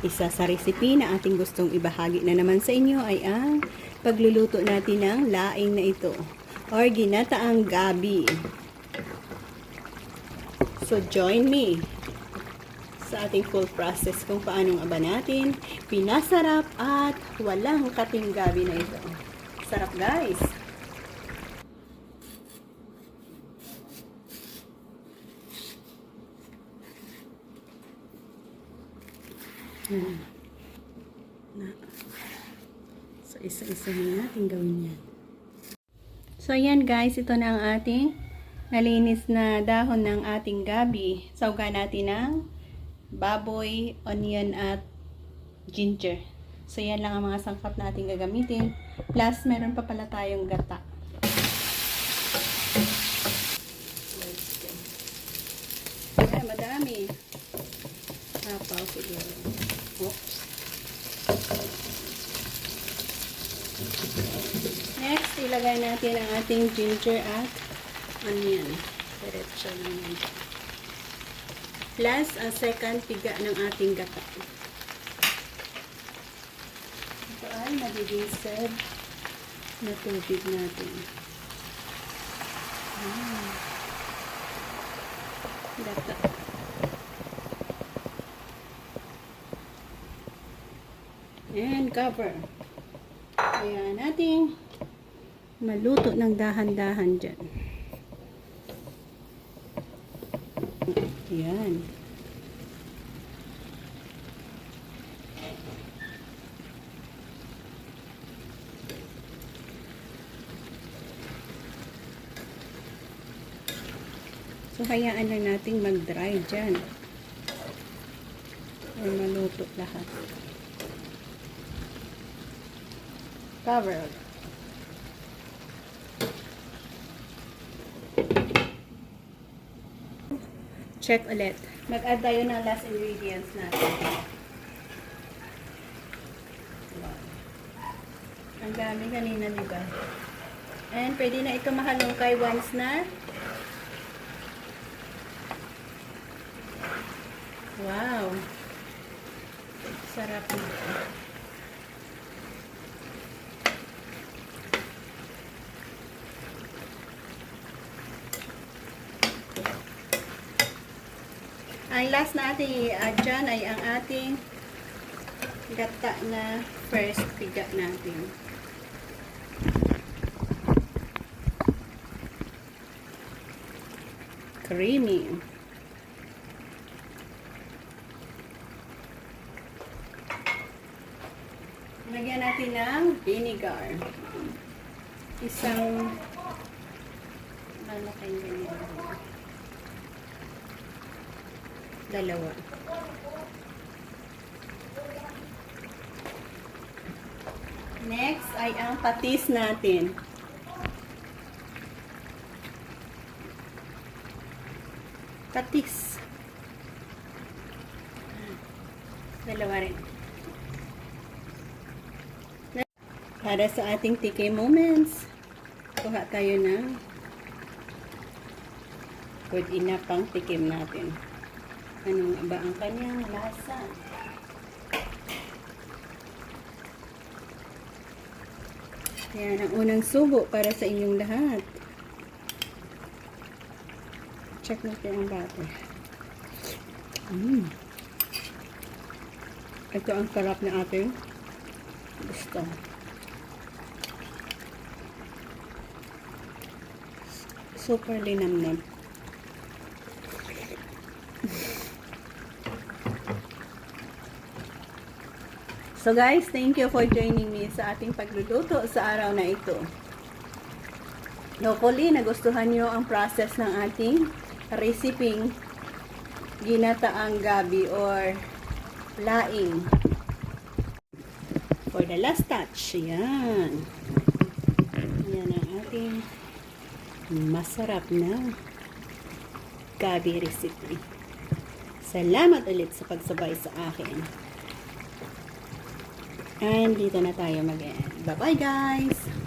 Isa sa recipe na ating gustong ibahagi na naman sa inyo ay ang pagluluto natin ng laing na ito or ginataang gabi. So join me sa ating full process kung paanong aba natin pinasarap at walang kating gabi na ito. Sarap guys! Na. So, isa-isa na natin gawin yan. So, ayan guys, ito na ang ating nalinis na dahon ng ating gabi. Sauga natin ng baboy, onion, at ginger. So, yan lang ang mga sangkap natin gagamitin. Plus, meron pa pala tayong gata. Siguro. Oops. Next, ilagay natin ang ating ginger at onion. Diretso lang. Plus, ang second piga ng ating gata. Ito ay magiging serve na tubig natin. Ah. Gata. And cover. Kaya natin maluto ng dahan-dahan dyan. Yan. So, hayaan lang natin mag-dry dyan. Or maluto lahat. Cover. Check ulit. Mag-add tayo ng last ingredients natin. Ang dami kanina, di ba? And pwede na ito mahalongkay once na Wow. Sarap nito. Ang last na ating i-add dyan ay ang ating gata na first piga natin. Creamy. Lagyan natin ng vinegar. Isang malaking vinegar. Dalawa. Next ay ang patis natin. Patis. Dalawa rin. Para sa ating TK moments, kuha tayo ng good enough pang tikim natin. Ano nga ba ang kanyang lasa? Yan ang unang subo para sa inyong lahat. Check natin ang butter. Mm. Ito ang sarap na ating gusto. Super linamnam. So guys, thank you for joining me sa ating pagluluto sa araw na ito. Hopefully, nagustuhan nyo ang process ng ating recipe ginataang gabi or laing. For the last touch, yan. Yan ang ating masarap na gabi recipe. Salamat ulit sa pagsabay sa akin. And dito na tayo mag-end. Bye-bye guys!